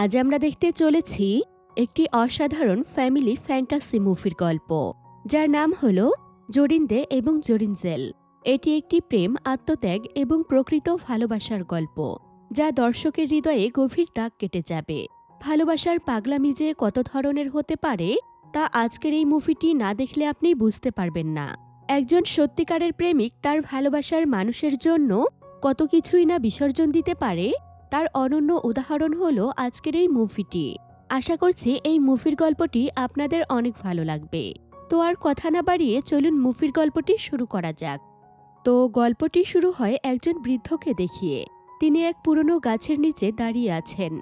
আজ আমরা দেখতে চলেছি একটি অসাধারণ ফ্যামিলি ফ্যান্টাসি মুভির গল্প, যার নাম হল জরিন্দে এবং জরিনজেল এটি একটি প্রেম, আত্মত্যাগ এবং প্রকৃত ভালোবাসার গল্প, যা দর্শকের হৃদয়ে গভীর দাগ কেটে যাবে। ভালোবাসার পাগলামি যে কত ধরনের হতে পারে, তা আজকের এই মুভিটি না দেখলে আপনি বুঝতে পারবেন না। একজন সত্যিকারের প্রেমিক তার ভালোবাসার মানুষের জন্য কত কিছুই না বিসর্জন দিতে পারে তার অনন্য উদাহরণ হলো আজকের এই মুভিটি। আশা করছি এই মুভির গল্পটি আপনাদের অনেক ভালো লাগবে। তো আর কথা না বাড়িয়ে চলুন মুভির গল্পটি শুরু করা যাক। তো গল্পটি শুরু হয় একজন বৃদ্ধকে দেখিয়ে। তিনি এক পুরনো গাছের নিচে দাঁড়িয়ে আছেন।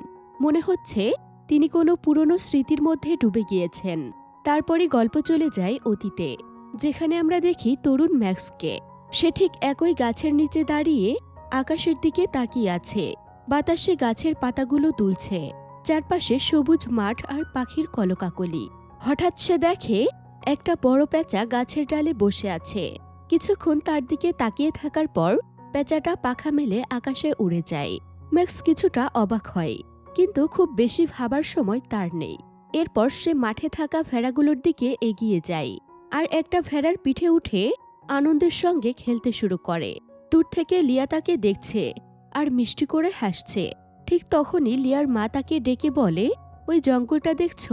মনে হচ্ছে তিনি কোনো পুরনো স্মৃতির মধ্যে ডুবে গিয়েছেন। তারপরে গল্প চলে যায় অতীতে, যেখানে আমরা দেখি তরুণ ম্যাক্সকে। সে ঠিক একই গাছের নিচে দাঁড়িয়ে আকাশের দিকে তাকিয়ে আছে। বাতাসে গাছের পাতাগুলো দুলছে। চারপাশে সবুজ মাঠ আর পাখির কলকাকলি। হঠাৎ সে দেখে একটা বড় পেঁচা গাছের ডালে বসে আছে। কিছুক্ষণ তার দিকে তাকিয়ে থাকার পর পেঁচাটা পাখা মেলে আকাশে উড়ে যায়। ম্যাক্স কিছুটা অবাক হয়, কিন্তু খুব বেশি ভাবার সময় তার নেই। এরপর সে মাঠে থাকা ভেড়াগুলোর দিকে এগিয়ে যায় আর একটা ভেড়ার পিঠে উঠে আনন্দের সঙ্গে খেলতে শুরু করে। দূর থেকে লিয়া তাকে দেখছে। আর মিষ্টি করে হাসছে। ঠিক তখনই লিয়ার মা তাকে ডেকে বলে, ওই জঙ্গলটা দেখছ?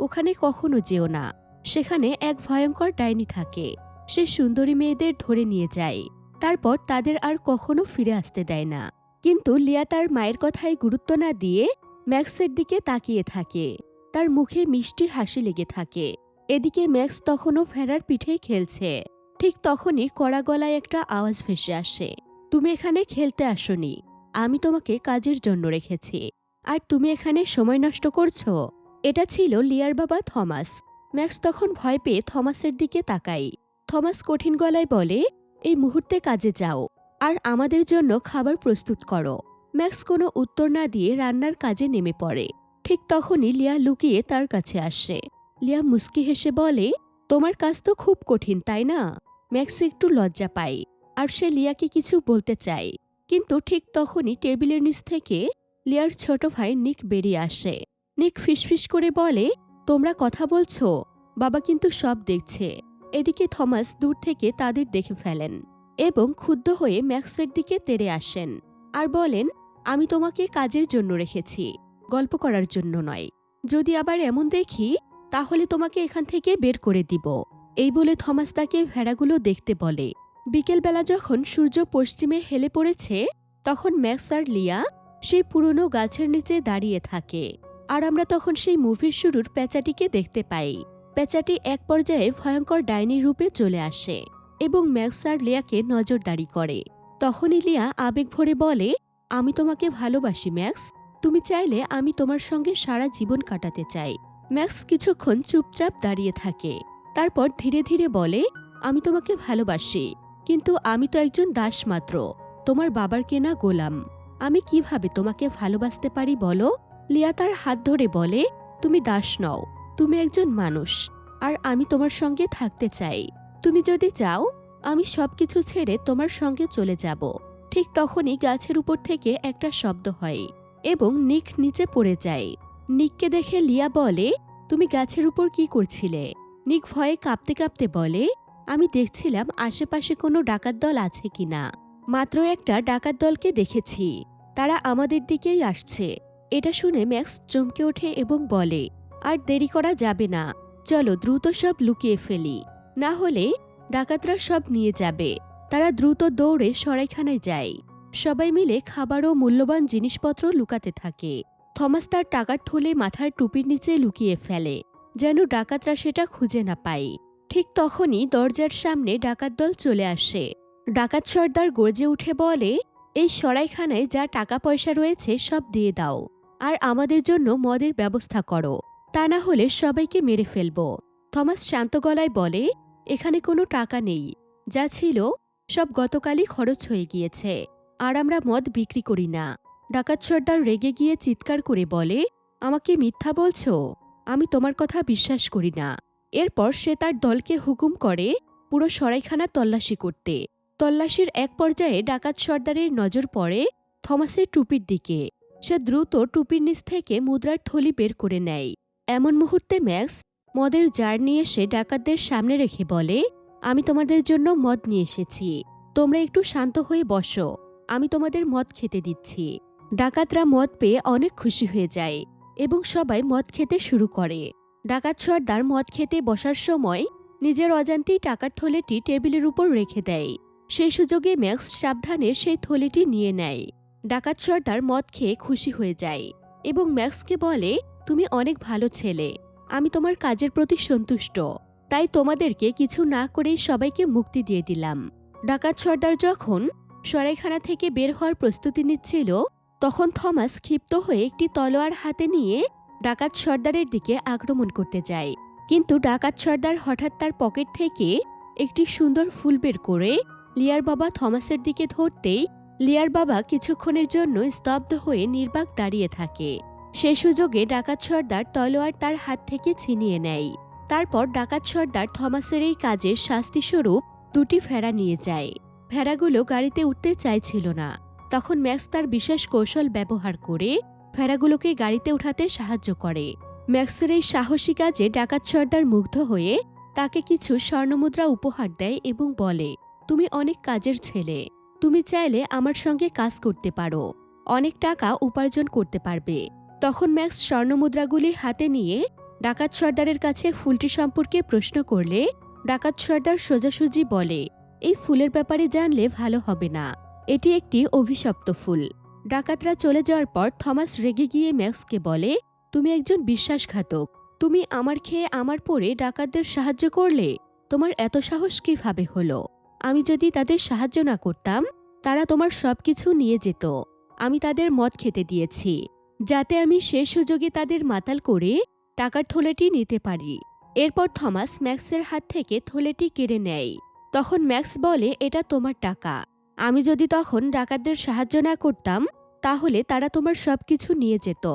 ওখানে কখনো যেও না। সেখানে এক ভয়ঙ্কর ডাইনি থাকে। সে সুন্দরী মেয়েদের ধরে নিয়ে যায়। তারপর তাদের আর কখনো ফিরে আসতে দেয় না। কিন্তু লিয়া তার মায়ের কথায় গুরুত্ব না দিয়ে ম্যাক্সের দিকে তাকিয়ে থাকে। তার মুখে মিষ্টি হাসি লেগে থাকে। এদিকে ম্যাক্স তখনও ফেরার পিঠে খেলছে। ঠিক তখনই কড়া গলায় একটা আওয়াজ ভেসে আসে। তুমি এখানে খেলতে আসনি। আমি তোমাকে কাজের জন্য রেখেছি। আর তুমি এখানে সময় নষ্ট করছ। এটা ছিল লিয়ার বাবা থমাস। ম্যাক্স তখন ভয় পেয়ে থমাসের দিকে তাকাই। থমাস কঠিন গলায় বলে, এই মুহূর্তে কাজে যাও। আর আমাদের জন্য খাবার প্রস্তুত করো। ম্যাক্স কোনো উত্তর না দিয়ে রান্নার কাজে নেমে পড়ে। ঠিক তখনই লিয়া লুকিয়ে তার কাছে আসে। লিয়া মুস্কি হেসে বলে, তোমার কাজ তো খুব কঠিন, তাই না? ম্যাক্স একটু লজ্জা পায়। আর সে লিয়াকে কিছু বলতে চায়। কিন্তু ঠিক তখনই টেবিলের নিচ থেকে লিয়ার ছোট ভাই নিক বেরিয়ে আসে। নিক ফিসফিস করে বলে, তোমরা কথা বলছো? বাবা কিন্তু সব দেখছে। এদিকে থমাস দূর থেকে তাদের দেখে ফেলেন এবং ক্ষুব্ধ হয়ে ম্যাক্সের দিকে তেড়ে আসেন আর বলেন, আমি তোমাকে কাজের জন্য রেখেছি, গল্প করার জন্য নয়। যদি আবার এমন দেখি, তাহলে তোমাকে এখান থেকে বের করে দিব। এই বলে থমাস তাকে ভেড়াগুলো দেখতে বলে। বিকেলবেলা যখন সূর্য পশ্চিমে হেলে পড়েছে, তখন ম্যাক্স আর লিয়া সেই পুরনো গাছের নিচে দাঁড়িয়ে থাকে আর আমরা তখন সেই মুভির শুরুর পেঁচাটিকে দেখতে পাই। পেঁচাটি এক পর্যায়ে ভয়ঙ্কর ডাইনি রূপে চলে আসে এবং ম্যাক্স আর লিয়াকে নজরদারি করে। তখনই লিয়া আবেগ ভরে বলে, আমি তোমাকে ভালোবাসি, ম্যাক্স। তুমি চাইলে আমি তোমার সঙ্গে সারা জীবন কাটাতে চাই। ম্যাক্স কিছুক্ষণ চুপচাপ দাঁড়িয়ে থাকে। তারপর ধীরে ধীরে বলে, আমি তোমাকে ভালোবাসি। কিন্তু আমি তো একজন দাস মাত্র। তোমার বাবার কেনা গোলাম। আমি কীভাবে তোমাকে ভালোবাসতে পারি বলো? লিয়া তার হাত ধরে বলে, তুমি দাস নও, তুমি একজন মানুষ। আর আমি তোমার সঙ্গে থাকতে চাই। তুমি যদি চাও, আমি সবকিছু ছেড়ে তোমার সঙ্গে চলে যাব। ঠিক তখনই গাছের উপর থেকে একটা শব্দ হয় এবং নিক নিচে পড়ে যায়। নিককে দেখে লিয়া বলে, তুমি গাছের উপর কি করছিলে? নিক ভয়ে কাঁপতে কাঁপতে বলে আমি দেখছিলাম আশেপাশে কোনো ডাকাত দল আছে কিনা মাত্র একটা ডাকাত দলকে দেখেছি। তারা আমাদের দিকেই আসছে। এটা শুনে ম্যাক্স চমকে ওঠে এবং বলে, আর দেরি করা যাবে না। চলো দ্রুত সব লুকিয়ে ফেলি। না হলে ডাকাতরা সব নিয়ে যাবে। তারা দ্রুত দৌড়ে সরাইখানায় যায়। সবাই মিলে খাবার ও মূল্যবান জিনিসপত্র লুকাতে থাকে। থমাস তার টাকার থলে মাথার টুপির নিচে লুকিয়ে ফেলে, যেন ডাকাতরা সেটা খুঁজে না পায়। ঠিক তখনই দরজার সামনে ডাকাত দল চলে আসে। ডাকাত সর্দার গর্জে উঠে বলে, এই সরাইখানায় যা টাকা পয়সা রয়েছে সব দিয়ে দাও, আর আমাদের জন্য মদের ব্যবস্থা করো। তা না হলে সবাইকে মেরে ফেলব। থমাস শান্ত গলায় বলে, এখানে কোনো টাকা নেই। যা ছিল সব গতকালই খরচ হয়ে গিয়েছে, আর আমরা মদ বিক্রি করি না। ডাকাত সর্দার রেগে গিয়ে চিৎকার করে বলে, আমাকে মিথ্যা বলছো? আমি তোমার কথা বিশ্বাস করি না। এরপর সে তার দলকে হুকুম করে পুরো সরাইখানা তল্লাশি করতে। তল্লাশির এক পর্যায়ে ডাকাত সর্দারের নজর পড়ে থমাসের টুপির দিকে। সে দ্রুত টুপির নিচ থেকে মুদ্রার থলি বের করে নেয়। এমন মুহূর্তে ম্যাক্স মদের জার নিয়ে এসে ডাকাতদের সামনে রেখে বলে, আমি তোমাদের জন্য মদ নিয়ে এসেছি। তোমরা একটু শান্ত হয়ে বসো। আমি তোমাদের মদ খেতে দিচ্ছি। ডাকাতরা মদ পেয়ে অনেক খুশি হয়ে যায় এবং সবাই মদ খেতে শুরু করে। ডাকাত সর্দার মদ খেতে বসার সময় নিজের অজান্তেই টাকার থলেটি টেবিলের উপর রেখে দেয়। সেই সুযোগে ম্যাক্স সাবধানে সেই থলেটি নিয়ে নেয়। ডাকাত সর্দার মদ খেয়ে খুশি হয়ে যায় এবং ম্যাক্সকে বলে, তুমি অনেক ভালো ছেলে। আমি তোমার কাজের প্রতি সন্তুষ্ট। তাই তোমাদেরকে কিছু না করেই সবাইকে মুক্তি দিয়ে দিলাম। ডাকাত সর্দার যখন সরাইখানা থেকে বের হওয়ার প্রস্তুতি নিচ্ছিল, তখন থমাস ক্ষিপ্ত হয়ে একটি তলোয়ার হাতে নিয়ে ডাকাত সর্দারের দিকে আক্রমণ করতে যায়। কিন্তু ডাকাত সর্দার হঠাৎ তার পকেট থেকে একটি সুন্দর ফুল বের করে লিয়ার বাবা থমাসের দিকে ধরতেই লিয়ার বাবা কিছুক্ষণের জন্য স্তব্ধ হয়ে নির্বাক দাঁড়িয়ে থাকে। সে সুযোগে ডাকাত সর্দার তলোয়ার তার হাত থেকে ছিনিয়ে নেয়। তারপর ডাকাত সর্দার থমাসের এই কাজের শাস্তিস্বরূপ দুটি ভেড়া নিয়ে যায়। ভেড়াগুলো গাড়িতে উঠতে চাইছিল না। তখন ম্যাক্স তার বিশেষ কৌশল ব্যবহার করে ভেড়াগুলোকে গাড়িতে উঠাতে সাহায্য করে। ম্যাক্সের এই সাহসী কাজে ডাকাত সর্দার মুগ্ধ হয়ে তাকে কিছু স্বর্ণমুদ্রা উপহার দেয় এবং বলে, তুমি অনেক কাজের ছেলে। তুমি চাইলে আমার সঙ্গে কাজ করতে পারো। অনেক টাকা উপার্জন করতে পারবে। তখন ম্যাক্স স্বর্ণমুদ্রাগুলি হাতে নিয়ে ডাকাত সর্দারের কাছে ফুলটি সম্পর্কে প্রশ্ন করলে ডাকাত সর্দার সোজাসুজি বলে, এই ফুলের ব্যাপারে জানলে ভালো হবে না। এটি একটি অভিশপ্ত ফুল। ডাকাতরা চলে যাওয়ার পর থমাস রেগে গিয়ে ম্যাক্সকে বলে, তুমি একজন বিশ্বাসঘাতক। তুমি আমার খেয়ে আমার পরে ডাকাতদের সাহায্য করলে? তোমার এত সাহস কীভাবে হলো? আমি যদি তাদের সাহায্য না করতাম, তারা তোমার সবকিছু নিয়ে যেত। আমি তাদের মদ খেতে দিয়েছি। যাতে আমি সে সুযোগে তাদের মাতাল করে টাকার থলেটি নিতে পারি। এরপর থমাস ম্যাক্সের হাত থেকে থলেটি কেড়ে নেয়। তখন ম্যাক্স বলে, এটা তোমার টাকা। আমি যদি তখন ডাকাতদের সাহায্য না করতাম তাহলে তারা তোমার সবকিছু নিয়ে যেত।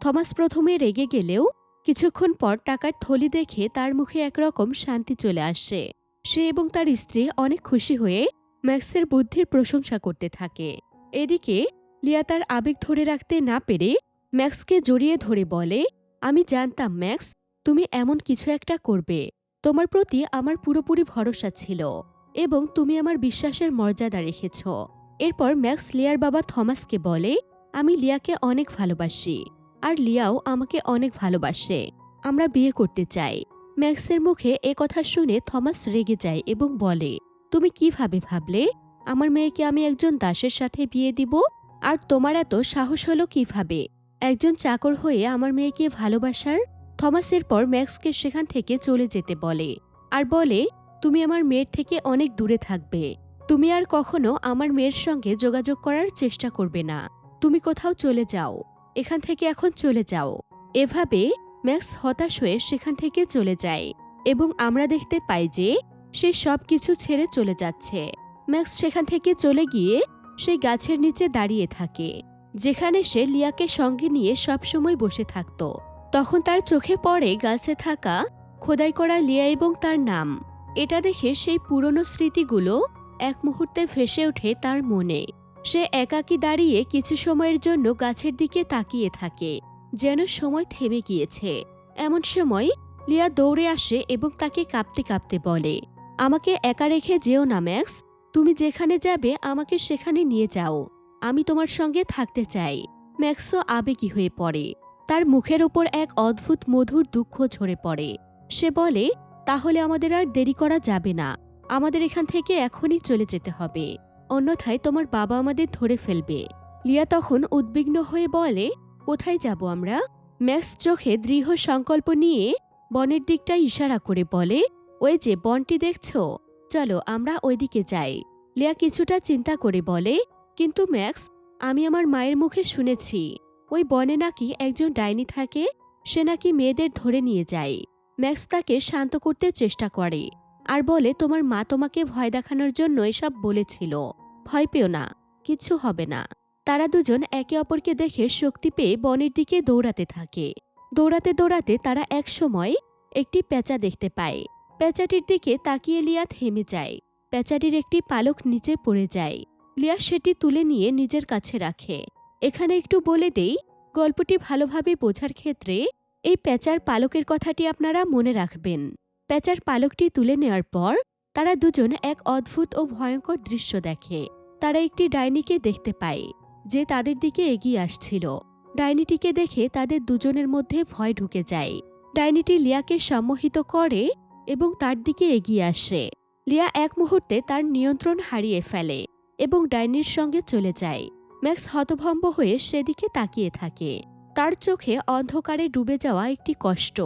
থমাস প্রথমে রেগে গেলেও কিছুক্ষণ পর টাকার থলি দেখে তার মুখে একরকম শান্তি চলে আসে। সে এবং তার স্ত্রী অনেক খুশি হয়ে ম্যাক্সের বুদ্ধির প্রশংসা করতে থাকে। এদিকে লিয়া তার আবেগ ধরে রাখতে না পেরে ম্যাক্সকে জড়িয়ে ধরে বলে, আমি জানতাম ম্যাক্স, তুমি এমন কিছু একটা করবে। তোমার প্রতি আমার পুরোপুরি ভরসা ছিল এবং তুমি আমার বিশ্বাসের মর্যাদা রেখেছ। এরপর ম্যাক্স লিয়ার বাবা থমাসকে বলে, আমি লিয়াকে অনেক ভালোবাসি, আর লিয়াও আমাকে অনেক ভালোবাসে। আমরা বিয়ে করতে চাই। ম্যাক্সের মুখে এ কথা শুনে থমাস রেগে যায় এবং বলে, তুমি কীভাবে ভাবলে? আমার মেয়েকে আমি একজন দাসের সাথে বিয়ে দিব? আর তোমার এত সাহস হলো কীভাবে? একজন চাকর হয়ে আমার মেয়েকে ভালোবাসার? থমাসের পর ম্যাক্সকে সেখান থেকে চলে যেতে বলে, আর বলে, তুমি আমার মেয়ের থেকে অনেক দূরে থাকবে। তুমি আর কখনো আমার মেয়ের সঙ্গে যোগাযোগ করার চেষ্টা করবে না। তুমি কোথাও চলে যাও। এখান থেকে এখন চলে যাও। এভাবে ম্যাক্স হতাশ হয়ে সেখান থেকে চলে যায় এবং আমরা দেখতে পাই যে সে সব কিছু ছেড়ে চলে যাচ্ছে। ম্যাক্স সেখান থেকে চলে গিয়ে সেই গাছের নিচে দাঁড়িয়ে থাকে, যেখানে সে লিয়াকে সঙ্গে নিয়ে সবসময় বসে থাকত। তখন তার চোখে পড়ে গাছে থাকা খোদাই করা লিয়া এবং তার নাম। এটা দেখে সেই পুরনো স্মৃতিগুলো এক মুহূর্তে ভেসে ওঠে তার মনে। সে একাকী দাঁড়িয়ে কিছু সময়ের জন্য গাছের দিকে তাকিয়ে থাকে, যেন সময় থেমে গিয়েছে। এমন সময় লিয়া দৌড়ে আসে এবং তাকে কাঁপতে কাঁপতে বলে, আমাকে একা রেখে যেও না, ম্যাক্স। তুমি যেখানে যাবে, আমাকে সেখানে নিয়ে যাও। আমি তোমার সঙ্গে থাকতে চাই। ম্যাক্সও আবেগী হয়ে পড়ে। তার মুখের ওপর এক অদ্ভুত মধুর দুঃখ ঝরে পড়ে। সে বলে, তাহলে আমাদের আর দেরি করা যাবে না। আমাদের এখান থেকে এখনই চলে যেতে হবে। অন্যথায় তোমার বাবা আমাদের ধরে ফেলবে। লিয়া তখন উদ্বিগ্ন হয়ে বলে, কোথায় যাব আমরা? ম্যাক্স চোখে দৃঢ় সংকল্প নিয়ে বনের দিকটা ইশারা করে বলে, ওই যে বনটি দেখছ? চলো আমরা ওইদিকে যাই। লিয়া কিছুটা চিন্তা করে বলে, কিন্তু ম্যাক্স, আমি আমার মায়ের মুখে শুনেছি, ওই বনে নাকি একজন ডাইনি থাকে, সে নাকি মেয়েদের ধরে নিয়ে যায়। ম্যাক্স তাকে শান্ত করতে চেষ্টা করে। আর বলে, তোমার মা তোমাকে ভয় দেখানোর জন্য এসব বলেছিল। ভয় পেও না, কিচ্ছু হবে না। তারা দুজন একে অপরকে দেখে শক্তি পেয়ে বনের দিকে দৌড়াতে থাকে। দৌড়াতে দৌড়াতে তারা এক সময় একটি পেঁচা দেখতে পায়। পেঁচাটির দিকে তাকিয়ে লিয়া থেমে যায়। পেঁচাটির একটি পালক নিচে পড়ে যায়। লিয়া সেটি তুলে নিয়ে নিজের কাছে রাখে। এখানে একটু বলে দেই, গল্পটি ভালোভাবে বোঝার ক্ষেত্রে এই প্যাঁচার পালকের কথাটি আপনারা মনে রাখবেন। প্যাঁচার পালকটি তুলে নেওয়ার পর, তারা দুজন এক অদ্ভুত ও ভয়ঙ্কর দৃশ্য দেখে। তারা একটি ডাইনিকে দেখতে পায়, যে তাদের দিকে এগিয়ে আসছিল। ডাইনিটিকে দেখে তাদের দুজনের মধ্যে ভয় ঢুকে যায়। ডাইনিটি লিয়াকে সম্মোহিত করে এবং তার দিকে এগিয়ে আসে। লিয়া এক মুহূর্তে তার নিয়ন্ত্রণ হারিয়ে ফেলে এবং ডাইনির সঙ্গে চলে যায়। ম্যাক্স হতভম্ব হয়ে সেদিকে তাকিয়ে থাকে। তার চোখে অন্ধকারে ডুবে যাওয়া একটি কষ্ট।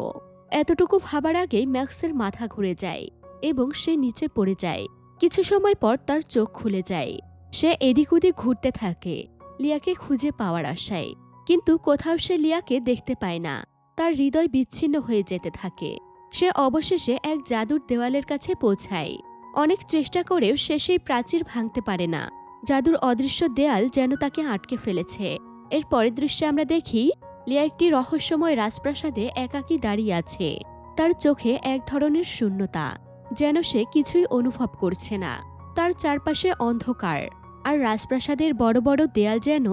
এতটুকু ভাবার আগেই ম্যাক্সের মাথা ঘুরে যায় এবং সে নিচে পড়ে যায়। কিছু সময় পর তার চোখ খুলে যায়। সে এদিক ওদিক ঘুরতে থাকে, লিয়াকে খুঁজে পাওয়ার আশায়। কিন্তু কোথাও সে লিয়াকে দেখতে পায় না। তার হৃদয় বিচ্ছিন্ন হয়ে যেতে থাকে। সে অবশেষে এক জাদুর দেওয়ালের কাছে পৌঁছায়। অনেক চেষ্টা করেও সে সেই প্রাচীর ভাঙতে পারে না। জাদুর অদৃশ্য দেয়াল যেন তাকে আটকে ফেলেছে। এর পরের দৃশ্যে আমরা দেখি লিয়া একটি রহস্যময় রাজপ্রাসাদে একাকী দাঁড়িয়ে আছে। তার চোখে এক ধরনের শূন্যতা, যেন সে কিছুই অনুভব করছে না। তার চারপাশে অন্ধকার, আর রাজপ্রাসাদের বড় বড় দেয়াল যেন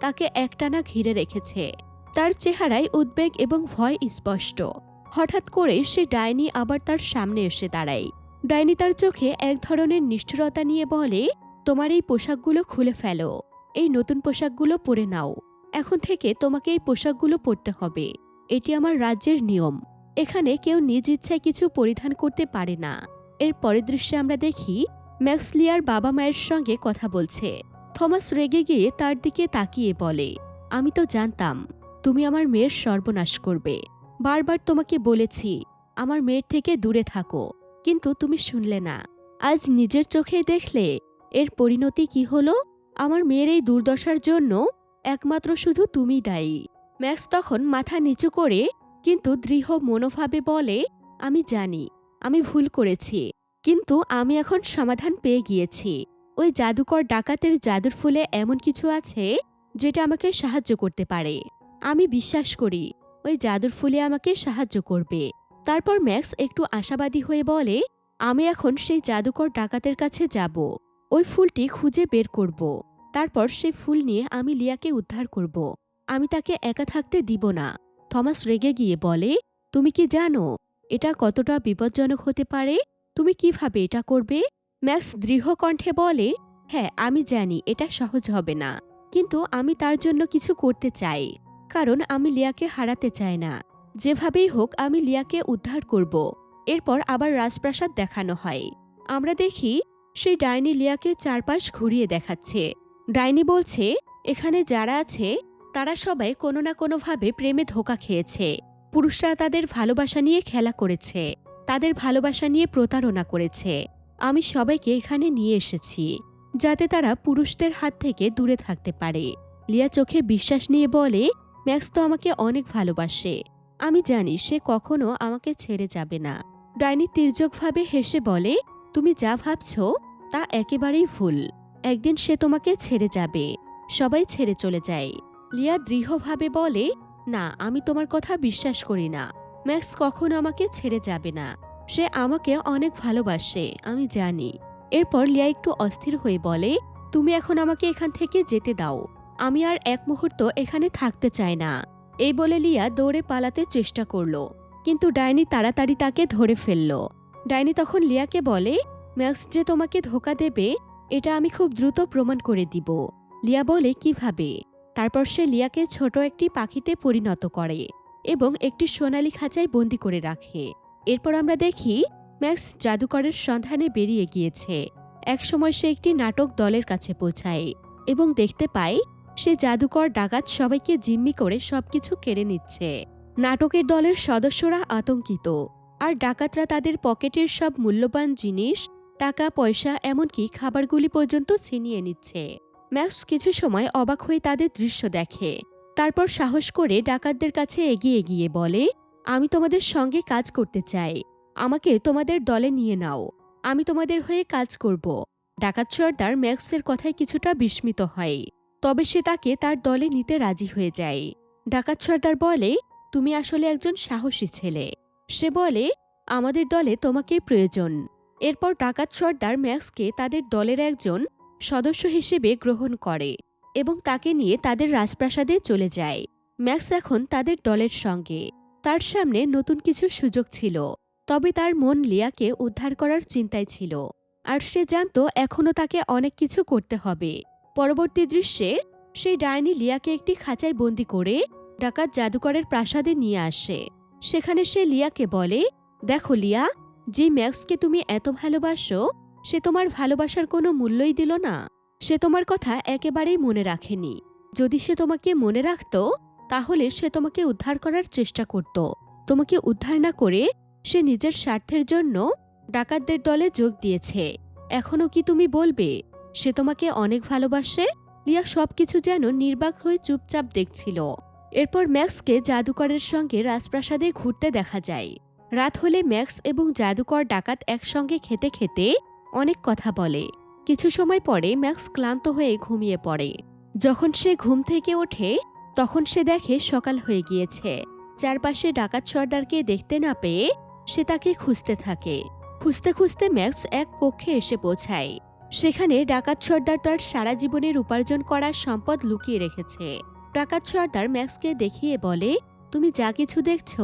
তাকে একটানা ঘিরে রেখেছে। তার চেহারায় উদ্বেগ এবং ভয় স্পষ্ট। হঠাৎ করে সে ডাইনি আবার তার সামনে এসে দাঁড়ায়। ডাইনি তার চোখে এক ধরনের নিষ্ঠুরতা নিয়ে বলে, তোমার এই পোশাকগুলো খুলে ফেলো। এই নতুন পোশাকগুলো পরে নাও। এখন থেকে তোমাকে এই পোশাকগুলো পরতে হবে। এটি আমার রাজ্যের নিয়ম। এখানে কেউ নিজ ইচ্ছায় কিছু পরিধান করতে পারে না। এর পরের দৃশ্যে আমরা দেখি ম্যাক্সলিয়ার বাবা মায়ের সঙ্গে কথা বলছে। থমাস রেগে গিয়ে তার দিকে তাকিয়ে বলে, আমি তো জানতাম, তুমি আমার মেয়ের সর্বনাশ করবে। বারবার তোমাকে বলেছি, আমার মেয়ের থেকে দূরে থাকো। কিন্তু তুমি শুনলে না। আজ নিজের চোখে দেখলে, এর পরিণতি কি হলো? আমার মেয়ের এই দুর্দশার জন্য একমাত্র শুধু তুমি দায়ী। ম্যাক্স তখন মাথা নিচু করে কিন্তু দৃঢ় মনোভাবে বলে, আমি জানি, আমি ভুল করেছি, কিন্তু আমি এখন সমাধান পেয়ে গিয়েছি। ওই জাদুকর ডাকাতের জাদুর ফুলে এমন কিছু আছে যেটা আমাকে সাহায্য করতে পারে। আমি বিশ্বাস করি, ওই জাদুর ফুলে আমাকে সাহায্য করবে। তারপর ম্যাক্স একটু আশাবাদী হয়ে বলে, আমি এখন সেই জাদুকর ডাকাতের কাছে যাব। ওই ফুলটি খুঁজে বের করব। তারপর সেই ফুল নিয়ে আমি লিয়াকে উদ্ধার করব। আমি তাকে একা থাকতে দিব না। থমাস রেগে গিয়ে বলে, তুমি কি জানো, এটা কতটা বিপজ্জনক হতে পারে? তুমি কীভাবে এটা করবে? ম্যাক্স দৃঢ় কণ্ঠে বলে হ্যাঁ আমি জানি এটা সহজ হবে না, কিন্তু আমি তার জন্য কিছু করতে চাই, কারণ আমি লিয়াকে হারাতে চাই না। যেভাবেই হোক, আমি লিয়াকে উদ্ধার করব। এরপর আবার রাজপ্রাসাদ দেখানো হয়। আমরা দেখি, সেই ডাইনি লিয়াকে চারপাশ ঘুরিয়ে দেখাচ্ছে। ডাইনি বলছে, এখানে যারা আছে, তারা সবাই কোনো না কোনোভাবে প্রেমে ধোকা খেয়েছে। পুরুষরা তাদের ভালোবাসা নিয়ে খেলা করেছে। তাদের ভালোবাসা নিয়ে প্রতারণা করেছে। আমি সবাইকে এখানে নিয়ে এসেছি, যাতে তারা পুরুষদের হাত থেকে দূরে থাকতে পারে। লিয়া চোখে বিশ্বাস নিয়ে বলে, ম্যাক্স তো আমাকে অনেক ভালোবাসে। আমি জানি সে কখনো আমাকে ছেড়ে যাবে না। ডাইনি তির্যকভাবে হেসে বলে, তুমি যা ভাবছ, তা একেবারেই ভুল। একদিন সে তোমাকে ছেড়ে যাবে। সবাই ছেড়ে চলে যায়। লিয়া দৃঢ়ভাবে বলে, না, আমি তোমার কথা বিশ্বাস করি না। ম্যাক্স কখনো আমাকে ছেড়ে যাবে না। সে আমাকে অনেক ভালোবাসে, আমি জানি। এরপর লিয়া একটু অস্থির হয়ে বলে, তুমি এখন আমাকে এখান থেকে যেতে দাও। আমি আর এক মুহূর্ত এখানে থাকতে চাই না। এই বলে লিয়া দৌড়ে পালাতে চেষ্টা করল। কিন্তু ডাইনি তাড়াতাড়ি তাকে ধরে ফেলল। ডাইনি তখন লিয়াকে বলে, ম্যাক্স যে তোমাকে ধোকা দেবে এটা আমি খুব দ্রুত প্রমাণ করে দিব। লিয়া বলে, কীভাবে? তারপর সে লিয়াকে ছোট একটি পাখিতে পরিণত করে এবং একটি সোনালি খাঁচায় বন্দি করে রাখে। এরপর আমরা দেখি, ম্যাক্স জাদুকরের সন্ধানে বেরিয়ে গিয়েছে। একসময় সে একটি নাটক দলের কাছে পৌঁছায় এবং দেখতে পায়, সে জাদুকর ডাকাত সবাইকে জিম্মি করে সবকিছু কেড়ে নিচ্ছে। নাটকের দলের সদস্যরা আতঙ্কিত, আর ডাকাতরা তাদের পকেটের সব মূল্যবান জিনিস টাকা পয়সা এমনকি খাবারগুলি পর্যন্ত ছিনিয়ে নিচ্ছে। ম্যাক্স কিছু সময় অবাক হয়ে তাদের দৃশ্য দেখে। তারপর সাহস করে ডাকাতদের কাছে এগিয়ে গিয়ে বলে, আমি তোমাদের সঙ্গে কাজ করতে চাই। আমাকে তোমাদের দলে নিয়ে নাও। আমি তোমাদের হয়ে কাজ করব। ডাকাত সর্দার ম্যাক্সের কথায় কিছুটা বিস্মিত হয়। তবে সে তাকে তার দলে নিতে রাজি হয়ে যায়। ডাকাত সর্দার বলে, তুমি আসলে একজন সাহসী ছেলে। সে বলে, আমাদের দলে তোমাকে প্রয়োজন। এরপর ডাকাত সর্দার ম্যাক্সকে তাদের দলের একজন সদস্য হিসেবে গ্রহণ করে এবং তাকে নিয়ে তাদের রাজপ্রাসাদে চলে যায়। ম্যাক্স এখন তাদের দলের সঙ্গে। তার সামনে নতুন কিছু সুযোগ ছিল, তবে তার মন লিয়াকে উদ্ধার করার চিন্তায় ছিল। আর সে জানত এখনও তাকে অনেক কিছু করতে হবে। পরবর্তী দৃশ্যে সেই ডাইনি লিয়াকে একটি খাঁচায় বন্দি করে ডাকাত জাদুকরের প্রাসাদে নিয়ে আসে। সেখানে সে লিয়াকে বলে, দেখো লিয়া যে ম্যাক্সকে তুমি এত ভালোবাসো, সে তোমার ভালোবাসার কোনো মূল্যই দিল না। সে তোমার কথা একেবারেই মনে রাখেনি। যদি সে তোমাকে মনে রাখত, তাহলে সে তোমাকে উদ্ধার করার চেষ্টা করত। তোমাকে উদ্ধার না করে সে নিজের স্বার্থের জন্য ডাকাতদের দলে যোগ দিয়েছে। এখনও কি তুমি বলবে, সে তোমাকে অনেক ভালোবাসে? লিয়া সবকিছু যেন নির্বাক হয়ে চুপচাপ দেখছিল। এরপর ম্যাক্সকে জাদুকরের সঙ্গে রাজপ্রাসাদে ঘুরতে দেখা যায়। রাত হলে ম্যাক্স এবং জাদুকর ডাকাত একসঙ্গে খেতে খেতে অনেক কথা বলে। কিছু সময় পরে ম্যাক্স ক্লান্ত হয়ে ঘুমিয়ে পড়ে। যখন সে ঘুম থেকে ওঠে, তখন সে দেখে সকাল হয়ে গিয়েছে। চারপাশে ডাকাত সর্দারকে দেখতে না পেয়ে সে তাকে খুঁজতে থাকে। খুঁজতে খুঁজতে ম্যাক্স এক কক্ষে এসে পৌঁছায়। সেখানে ডাকাত সর্দার তার সারা জীবনের উপার্জন করা সম্পদ লুকিয়ে রেখেছে। ডাকাত সর্দার ম্যাক্সকে দেখিয়ে বলে, তুমি যা কিছু দেখছ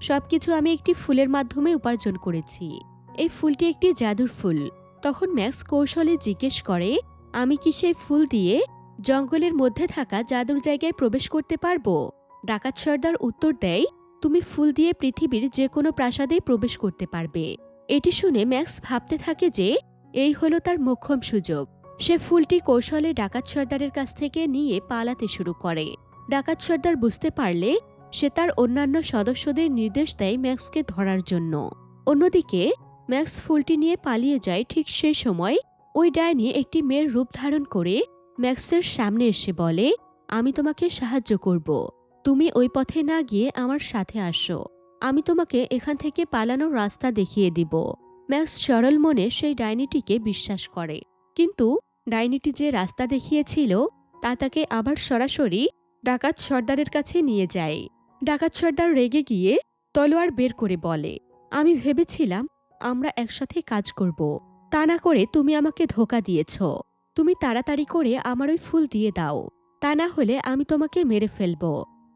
সবকিছু আমি একটি ফুলের মাধ্যমে উপার্জন করেছি। এই ফুলটি একটি জাদুর ফুল। তখন ম্যাক্স কৌশলে জিজ্ঞেস করে, আমি কি সেই ফুল দিয়ে জঙ্গলের মধ্যে থাকা জাদুর জায়গায় প্রবেশ করতে পারব? ডাকাত সর্দার উত্তর দেয়, তুমি ফুল দিয়ে পৃথিবীর যে কোনো প্রাসাদে প্রবেশ করতে পারবে। এটি শুনে ম্যাক্স ভাবতে থাকে যে, এই হলো তার মোক্ষম সুযোগ। সে ফুলটি কৌশলে ডাকাত সর্দারের কাছ থেকে নিয়ে পালাতে শুরু করে। ডাকাত সর্দার বুঝতে পারলে সে তার অন্যান্য সদস্যদের নির্দেশ দেয় ম্যাক্সকে ধরার জন্য। অন্যদিকে, ম্যাক্স ফুলটি নিয়ে পালিয়ে যায় ঠিক সেই সময় ওই ডাইনি একটি মেয়ের রূপ ধারণ করে ম্যাক্সের সামনে এসে বলে, আমি তোমাকে সাহায্য করব। তুমি ওই পথে না গিয়ে আমার সাথে আসো। আমি তোমাকে এখান থেকে পালানোর রাস্তা দেখিয়ে দিব ম্যাক্স সরল মনে সেই ডাইনিটিকে বিশ্বাস করে। কিন্তু ডাইনিটি যে রাস্তা দেখিয়েছিল, তা তাকে আবার সরাসরি ডাকাত সর্দারের কাছে নিয়ে যায়। ডাকাত সর্দার রেগে গিয়ে তলোয়ার বের করে বলে, আমি ভেবেছিলাম আমরা একসাথে কাজ করব। তা না করে তুমি আমাকে ধোকা দিয়েছ। তুমি তাড়াতাড়ি করে আমার ওই ফুল দিয়ে দাও। তা না হলে আমি তোমাকে মেরে ফেলব।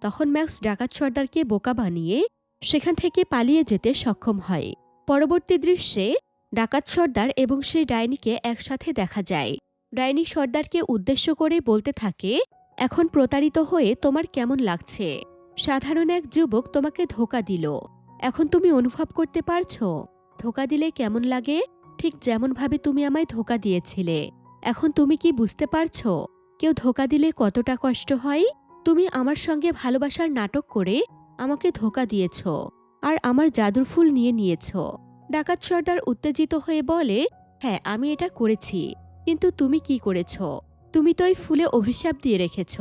তখন ম্যাক্স ডাকাত সর্দারকে বোকা বানিয়ে সেখান থেকে পালিয়ে যেতে সক্ষম হয়। পরবর্তী দৃশ্যে ডাকাত সর্দার এবং সেই ডাইনিকে একসাথে দেখা যায়। ডাইনি সর্দারকে উদ্দেশ্য করে বলতে থাকে, এখন প্রতারিত হয়ে তোমার কেমন লাগছে? সাধারণ এক যুবক তোমাকে ধোকা দিল। এখন তুমি অনুভব করতে পারছ? ধোকা দিলে কেমন লাগে? ঠিক যেমনভাবে তুমি আমায় ধোকা দিয়েছিলে। এখন তুমি কি বুঝতে পারছ? কেউ ধোকা দিলে কতটা কষ্ট হয়? তুমি আমার সঙ্গে ভালোবাসার নাটক করে আমাকে ধোকা দিয়েছ আর আমার জাদুর ফুল নিয়ে নিয়েছ। ডাকাত সর্দার উত্তেজিত হয়ে বলে হ্যাঁ আমি এটা করেছি। কিন্তু তুমি কি করেছ? তুমি তো ওই ফুলে অভিশাপ দিয়ে রেখেছ।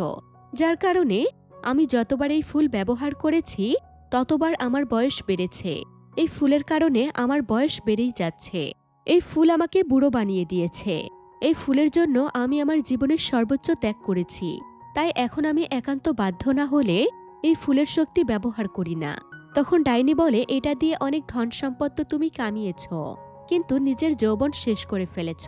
যার কারণে আমি যতবার এই ফুল ব্যবহার করেছি, ততবার আমার বয়স বেড়েছে। এই ফুলের কারণে আমার বয়স বেড়েই যাচ্ছে। এই ফুল আমাকে বুড়ো বানিয়ে দিয়েছে। এই ফুলের জন্য আমি আমার জীবনের সর্বোচ্চ ত্যাগ করেছি। তাই এখন আমি একান্ত বাধ্য না হলে এই ফুলের শক্তি ব্যবহার করি না। তখন ডাইনি বলে, এটা দিয়ে অনেক ধন সম্পদ তো তুমি কামিয়েছ, কিন্তু নিজের যৌবন শেষ করে ফেলেছ।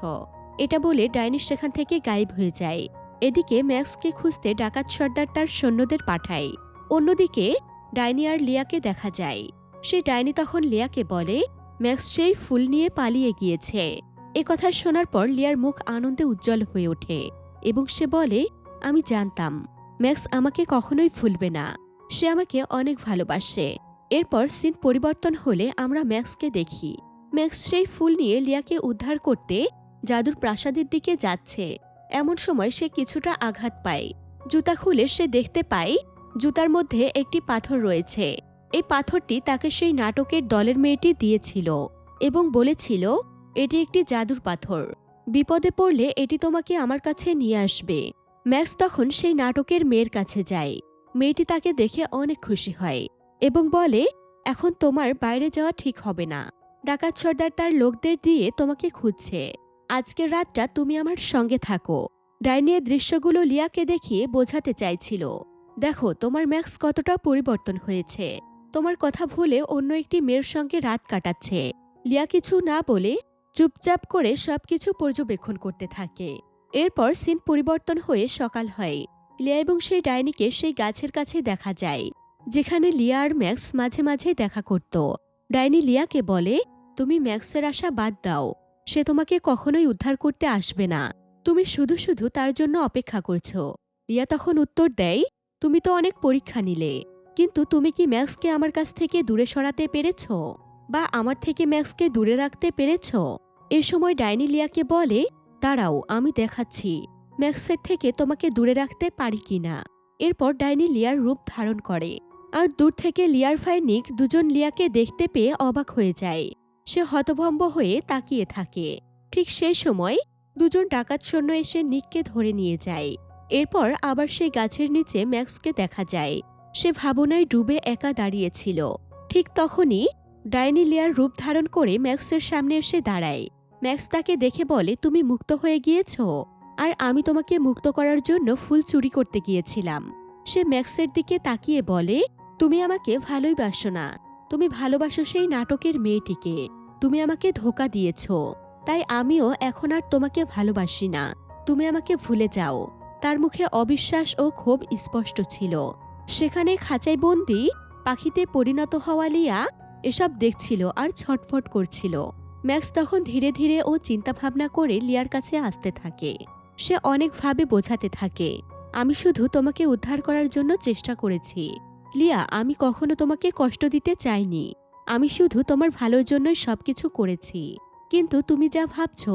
এটা বলে ডাইনি সেখান থেকে গায়েব হয়ে যায়। এদিকে ম্যাক্সকে খুঁজতে ডাকাত সর্দার তার সৈন্যদের পাঠায়। অন্যদিকে ডাইনি আর লিয়াকে দেখা যায়। সে ডাইনি তখন লিয়াকে বলে, ম্যাক্স সেই ফুল নিয়ে পালিয়ে গিয়েছে। এ কথা শোনার পর লিয়ার মুখ আনন্দে উজ্জ্বল হয়ে ওঠে এবং সে বলে, আমি জানতাম, ম্যাক্স আমাকে কখনোই ভুলবে না। সে আমাকে অনেক ভালোবাসে। এরপর সিন পরিবর্তন হলে আমরা ম্যাক্সকে দেখি। ম্যাক্স সেই ফুল নিয়ে লিয়াকে উদ্ধার করতে জাদুর প্রাসাদের দিকে যাচ্ছে। এমন সময় সে কিছুটা আঘাত পায়। জুতা খুলে সে দেখতে পায়, জুতার মধ্যে একটি পাথর রয়েছে। এই পাথরটি তাকে সেই নাটকের দলের মেয়েটি দিয়েছিল এবং বলেছিল, এটি একটি জাদুর পাথর। বিপদে পড়লে এটি তোমাকে আমার কাছে নিয়ে আসবে। ম্যাক্স তখন সেই নাটকের মেয়ের কাছে যায়। মেয়েটি তাকে দেখে অনেক খুশি হয় এবং বলে, এখন তোমার বাইরে যাওয়া ঠিক হবে না। ডাকাত সর্দার তার লোকদের দিয়ে তোমাকে খুঁজছে। আজকের রাতটা তুমি আমার সঙ্গে থাকো। ডাইনিয়ের দৃশ্যগুলো লিয়াকে দেখিয়ে বোঝাতে চাইছিল। দেখো, তোমার ম্যাক্স কতটা পরিবর্তন হয়েছে। তোমার কথা ভুলে অন্য একটি মেয়ের সঙ্গে রাত কাটাচ্ছে। লিয়া কিছু না বলে চুপচাপ করে সবকিছু পর্যবেক্ষণ করতে থাকে। এরপর সিন পরিবর্তন হয়ে সকাল হয়। লিয়া এবং সেই ডাইনিকে সেই গাছের কাছে দেখা যায়, যেখানে লিয়া আর ম্যাক্স মাঝে মাঝে দেখা করত। ডাইনি লিয়াকে বলে, তুমি ম্যাক্সের আশা বাদ দাও। সে তোমাকে কখনোই উদ্ধার করতে আসবে না। তুমি শুধু শুধু তার জন্য অপেক্ষা করছ। লিয়া তখন উত্তর দেয়, তুমি তো অনেক পরীক্ষা নিলে। কিন্তু তুমি কি ম্যাক্সকে আমার কাছ থেকে দূরে সরাতে পেরেছ? বা আমার থেকে ম্যাক্সকে দূরে রাখতে পেরেছ? এ সময় ডাইনি লিয়াকে বলে, দাঁড়াও, আমি দেখাচ্ছি। ম্যাক্সের থেকে তোমাকে দূরে রাখতে পারি কিনা এরপর ডাইনি লিয়ার রূপ ধারণ করে। আর দূর থেকে লিয়ার ফাইনিক দুজন লিয়াকে দেখতে পেয়ে অবাক হয়ে যায়। সে হতভম্ব হয়ে তাকিয়ে থাকে। ঠিক সেই সময় দুজন ডাকাত সৈন্য এসে নিককে ধরে নিয়ে যায়। এরপর আবার সেই গাছের নিচে ম্যাক্সকে দেখা যায়। সে ভাবনায় ডুবে একা দাঁড়িয়েছিল। ঠিক তখনই ডাইনি লিয়ার রূপ ধারণ করে ম্যাক্সের সামনে এসে দাঁড়ায়। ম্যাক্স তাকে দেখে বলে, তুমি মুক্ত হয়ে গিয়েছ? আর আমি তোমাকে মুক্ত করার জন্য ফুল চুরি করতে গিয়েছিলাম। সে ম্যাক্সের দিকে তাকিয়ে বলে, তুমি আমাকে ভালোই বাসো না। তুমি ভালোবাসো সেই নাটকের মেয়েটিকে। তুমি আমাকে ধোকা দিয়েছ। তাই আমিও এখন আর তোমাকে ভালোবাসি না। তুমি আমাকে ভুলে যাও। তার মুখে অবিশ্বাস ও ক্ষোভ স্পষ্ট ছিল। সেখানে খাঁচাই বন্দি, পাখিতে পরিণত হওয়া লিয়া এসব দেখছিল আর ছটফট করছিল। ম্যাক্স তখন ধীরে ধীরে ও চিন্তাভাবনা করে লিয়ার কাছে আসতে থাকে। সে অনেকভাবে বোঝাতে থাকে। আমি শুধু তোমাকে উদ্ধার করার জন্য চেষ্টা করেছি। লিয়া, আমি কখনো তোমাকে কষ্ট দিতে চাইনি। আমি শুধু তোমার ভালোর জন্যই সবকিছু করেছি। কিন্তু তুমি যা ভাবছ,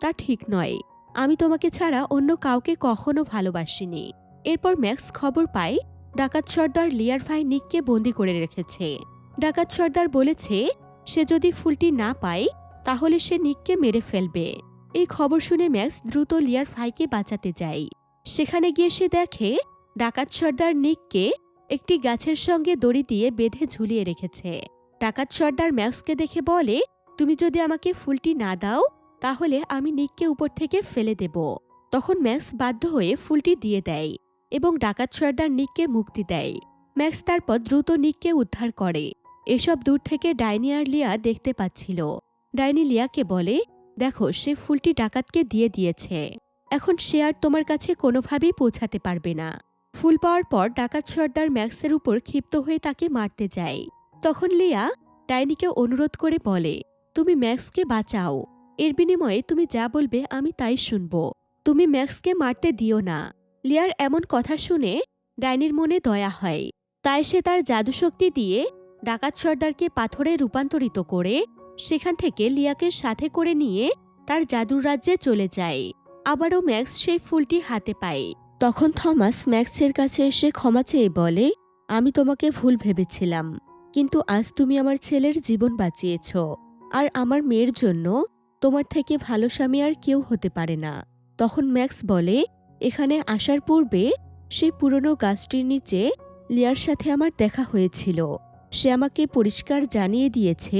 তা ঠিক নয়। আমি তোমাকে ছাড়া অন্য কাউকে কখনো ভালোবাসিনি। এরপর ম্যাক্স খবর পায়, ডাকাত সর্দার লিয়ার ভাই নিককে বন্দি করে রেখেছে। ডাকাত সর্দার বলেছে, সে যদি ফুলটি না পায়, তাহলে সে নিককে মেরে ফেলবে। এই খবর শুনে ম্যাক্স দ্রুত লিয়ার ভাইকে বাঁচাতে যায়। সেখানে গিয়ে সে দেখে, ডাকাত সর্দার নিককে একটি গাছের সঙ্গে দড়ি দিয়ে বেঁধে ঝুলিয়ে রেখেছে। ডাকাত সর্দার ম্যাক্সকে দেখে বলে, তুমি যদি আমাকে ফুলটি না দাও, তাহলে আমি নিককে উপর থেকে ফেলে দেব। তখন ম্যাক্স বাধ্য হয়ে ফুলটি দিয়ে দেয় এবং ডাকাত সর্দার নিককে মুক্তি দেয়। ম্যাক্স তারপর দ্রুত নিককে উদ্ধার করে। এসব দূর থেকে ডাইনি আর লিয়া দেখতে পাচ্ছিল। ডাইনি লিয়াকে বলে, দেখো, সে ফুলটি ডাকাতকে দিয়ে দিয়েছে। এখন সে আর তোমার কাছে কোনোভাবেই পৌঁছাতে পারবে না। ফুল পাওয়ার পর ডাকাত সর্দার ম্যাক্সের উপর ক্ষিপ্ত হয়ে তাকে মারতে যায়। তখন লিয়া ডাইনিকে অনুরোধ করে বলে, তুমি ম্যাক্সকে বাঁচাও। এর বিনিময়ে তুমি যা বলবে আমি তাই শুনব। তুমি ম্যাক্সকে মারতে দিও না। লিয়ার এমন কথা শুনে ডাইনির মনে দয়া হয়। তাই সে তার জাদুশক্তি দিয়ে ডাকাত সর্দারকে পাথরে রূপান্তরিত করে সেখান থেকে লিয়াকে সাথে করে নিয়ে তার জাদুর রাজ্যে চলে যায়। আবারও ম্যাক্স সেই ফুলটি হাতে পায়। তখন থমাস ম্যাক্সের কাছে এসে ক্ষমা চেয়ে বলে, আমি তোমাকে ভুল ভেবেছিলাম, কিন্তু আজ তুমি আমার ছেলের জীবন বাঁচিয়েছ, আর আমার মেয়ের জন্য তোমার থেকে ভালো স্বামী আর কেউ হতে পারে না। তখন ম্যাক্স বলে, এখানে আসার পূর্বে সেই পুরনো গাছটির নিচে লিয়ার সাথে আমার দেখা হয়েছিল। সে আমাকে পরিষ্কার জানিয়ে দিয়েছে,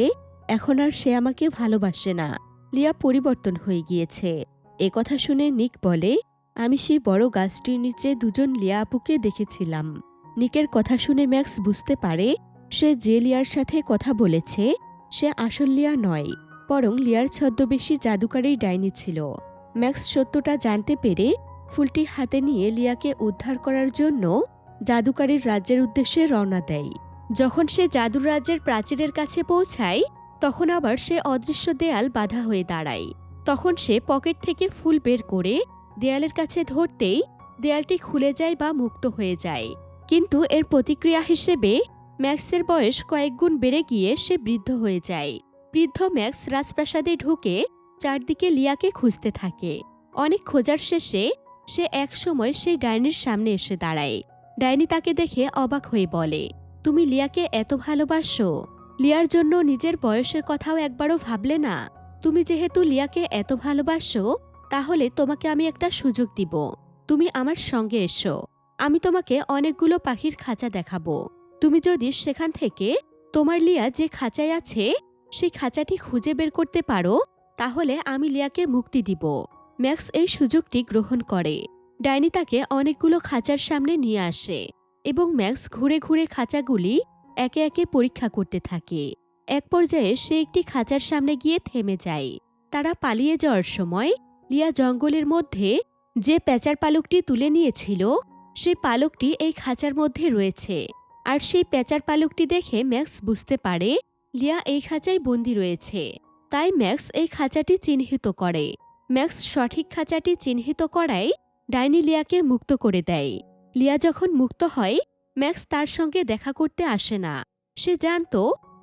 এখন আর সে আমাকে ভালোবাসে না। লিয়া পরিবর্তন হয়ে গিয়েছে। এ কথা শুনে নিক বলে আমি সেই বড় গাছটির নিচে দুজন লিয়া আপুকে দেখেছিলাম। নিকের কথা শুনে ম্যাক্স বুঝতে পারে, সে যে লিয়ার সাথে কথা বলেছে, সে আসল লিয়া নয়, বরং লিয়ার ছদ্মবেশী জাদুকারী ডাইনি ছিল। ম্যাক্স সত্যটা জানতে পেরে ফুলটি হাতে নিয়ে লিয়াকে উদ্ধার করার জন্য জাদুকারীর রাজ্যের উদ্দেশ্যে রওনা দেয়। যখন সে জাদুর রাজ্যের প্রাচীরের কাছে পৌঁছায়, তখন আবার সে অদৃশ্য দেয়াল বাধা হয়ে দাঁড়ায়। তখন সে পকেট থেকে ফুল বের করে দেয়ালের কাছে ধরতেই দেয়ালটি খুলে যায় বা মুক্ত হয়ে যায়। কিন্তু এর প্রতিক্রিয়া হিসেবে ম্যাক্সের বয়স কয়েকগুণ বেড়ে গিয়ে সে বৃদ্ধ হয়ে যায়। বৃদ্ধ ম্যাক্স রাজপ্রাসাদে ঢুকে চারদিকে লিয়াকে খুঁজতে থাকে। অনেক খোঁজার শেষে সে একসময় সেই ডাইনির সামনে এসে দাঁড়ায়। ডাইনি তাকে দেখে অবাক হয়ে বলে, তুমি লিয়াকে এত ভালোবাসো? লিয়ার জন্য নিজের বয়সের কথাও একবারও ভাবলে না? তুমি যেহেতু লিয়াকে এত ভালোবাসো তাহলে তোমাকে আমি একটা সুযোগ দিব। তুমি আমার সঙ্গে এসো। আমি তোমাকে অনেকগুলো পাখির খাঁচা দেখাবো। তুমি যদি সেখান থেকে তোমার লিয়া যে খাঁচায় আছে, সেই খাঁচাটি খুঁজে বের করতে পারো, তাহলে আমি লিয়াকে মুক্তি দিব। ম্যাক্স এই সুযোগটি গ্রহণ করে। ডাইনি তাকে অনেকগুলো খাঁচার সামনে নিয়ে আসে এবং ম্যাক্স ঘুরে ঘুরে খাঁচাগুলি একে একে পরীক্ষা করতে থাকে। এক পর্যায়ে সে একটি খাঁচার সামনে গিয়ে থেমে যায়। তারা পালিয়ে যাওয়ার সময় লিয়া জঙ্গলের মধ্যে যে পেঁচার পালকটি তুলে নিয়েছিল সেই পালকটি এই খাঁচার মধ্যে রয়েছে। আর সেই পেঁচার পালকটি দেখে ম্যাক্স বুঝতে পারে, লিয়া এই খাঁচায় বন্দি রয়েছে। তাই ম্যাক্স এই খাঁচাটি চিহ্নিত করে। ম্যাক্স সঠিক খাঁচাটি চিহ্নিত করায় ডাইনি লিয়াকে মুক্ত করে দেয়। লিয়া যখন মুক্ত হয়, ম্যাক্স তার সঙ্গে দেখা করতে আসে না। সে জানত,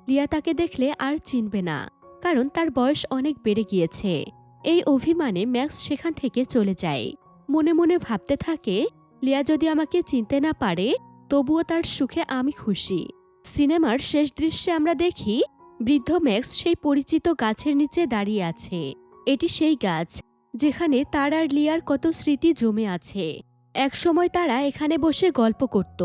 লিয়া তাকে দেখলে আর চিনবে না, কারণ তার বয়স অনেক বেড়ে গিয়েছে। এই অভিমানে ম্যাক্স সেখান থেকে চলে যায়। মনে মনে ভাবতে থাকে, লিয়া যদি আমাকে চিনতে না পারে, তবুও তার সুখে আমি খুশি। সিনেমার শেষ দৃশ্যে আমরা দেখি, বৃদ্ধ ম্যাক্স সেই পরিচিত গাছের নিচে দাঁড়িয়ে আছে। এটি সেই গাছ, যেখানে তার আর লিয়ার কত স্মৃতি জমে আছে। একসময় তারা এখানে বসে গল্প করত,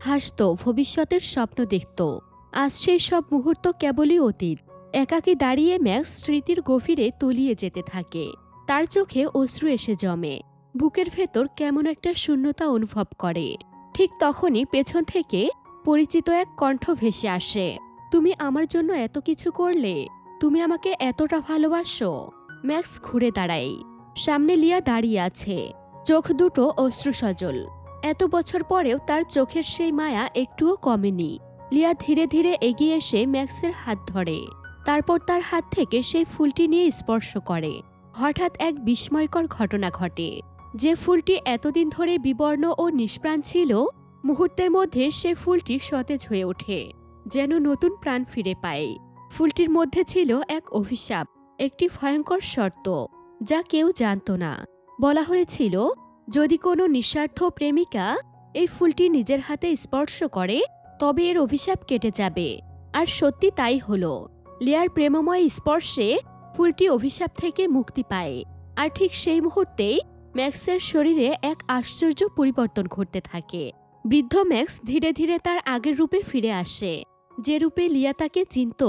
হাসত, ভবিষ্যতের স্বপ্ন দেখত। আজ সেই সব মুহূর্ত কেবলই অতীত। একাকী দাঁড়িয়ে ম্যাক্স স্মৃতির গভীরে তলিয়ে যেতে থাকে। তার চোখে অশ্রু এসে জমে। বুকের ভেতর কেমন একটা শূন্যতা অনুভব করে। ঠিক তখনই পেছন থেকে পরিচিত এক কণ্ঠ ভেসে আসে। তুমি আমার জন্য এত কিছু করলে? তুমি আমাকে এতটা ভালোবাসো? ম্যাক্স ঘুরে দাঁড়াই সামনে লিয়া দাঁড়িয়ে আছে। চোখ দুটো অশ্রু সজল। এত বছর পরেও তার চোখের সেই মায়া একটুও কমেনি। লিয়া ধীরে ধীরে এগিয়ে এসে ম্যাক্সের হাত ধরে। তারপর তার হাত থেকে সেই ফুলটি নিয়ে স্পর্শ করে। হঠাৎ এক বিস্ময়কর ঘটনা ঘটে। যে ফুলটি এতদিন ধরে বিবর্ণ ও নিষ্প্রাণ ছিল, মুহূর্তের মধ্যে সে ফুলটি সতেজ হয়ে ওঠে, যেন নতুন প্রাণ ফিরে পায়। ফুলটির মধ্যে ছিল এক অভিশাপ, একটি ভয়ঙ্কর শর্ত, যা কেউ জানত না। বলা হয়েছিল, যদি কোনো নিঃস্বার্থ প্রেমিকা এই ফুলটি নিজের হাতে স্পর্শ করে, তবে এর অভিশাপ কেটে যাবে। আর সত্যি তাই হলো। লিয়ার প্রেমময় স্পর্শে ফুলটি অভিশাপ থেকে মুক্তি পায়। আর ঠিক সেই মুহূর্তেই ম্যাক্সের শরীরে এক আশ্চর্য পরিবর্তন ঘটতে থাকে। বৃদ্ধ ম্যাক্স ধীরে ধীরে তার আগের রূপে ফিরে আসে। যে রূপে লিয়া তাকে চিনত,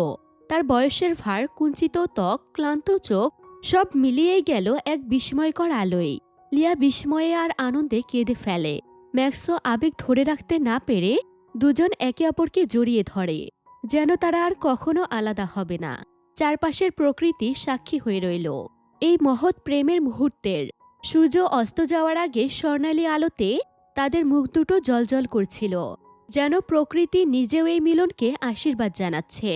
তার বয়সের ভার, কুঞ্চিত ত্বক, ক্লান্ত চোখ, সব মিলিয়েই গেল এক বিস্ময়কর আলোয়। লিয়া বিস্ময়ে আর আনন্দে কেঁদে ফেলে। ম্যাক্সও আবেগ ধরে রাখতে না পেরে দুজন একে অপরকে জড়িয়ে ধরে। যেন তারা আর কখনো আলাদা হবে না। চারপাশের প্রকৃতি সাক্ষী হয়ে রইল। এই মহৎ প্রেমের মুহূর্তের। সূর্য অস্ত যাওয়ার আগে স্বর্ণালী আলোতে তাদের মুখ দুটো জলজল করছিল, যেন প্রকৃতি নিজেও এই মিলনকে আশীর্বাদ জানাচ্ছে।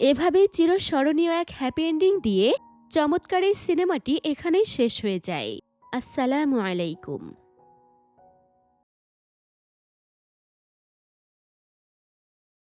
এভাবেই চিরস্মরণীয় এক হ্যাপি এন্ডিং দিয়ে চমৎকার এই সিনেমাটি এখানেই শেষ হয়ে যায়। আসসালামু আলাইকুম।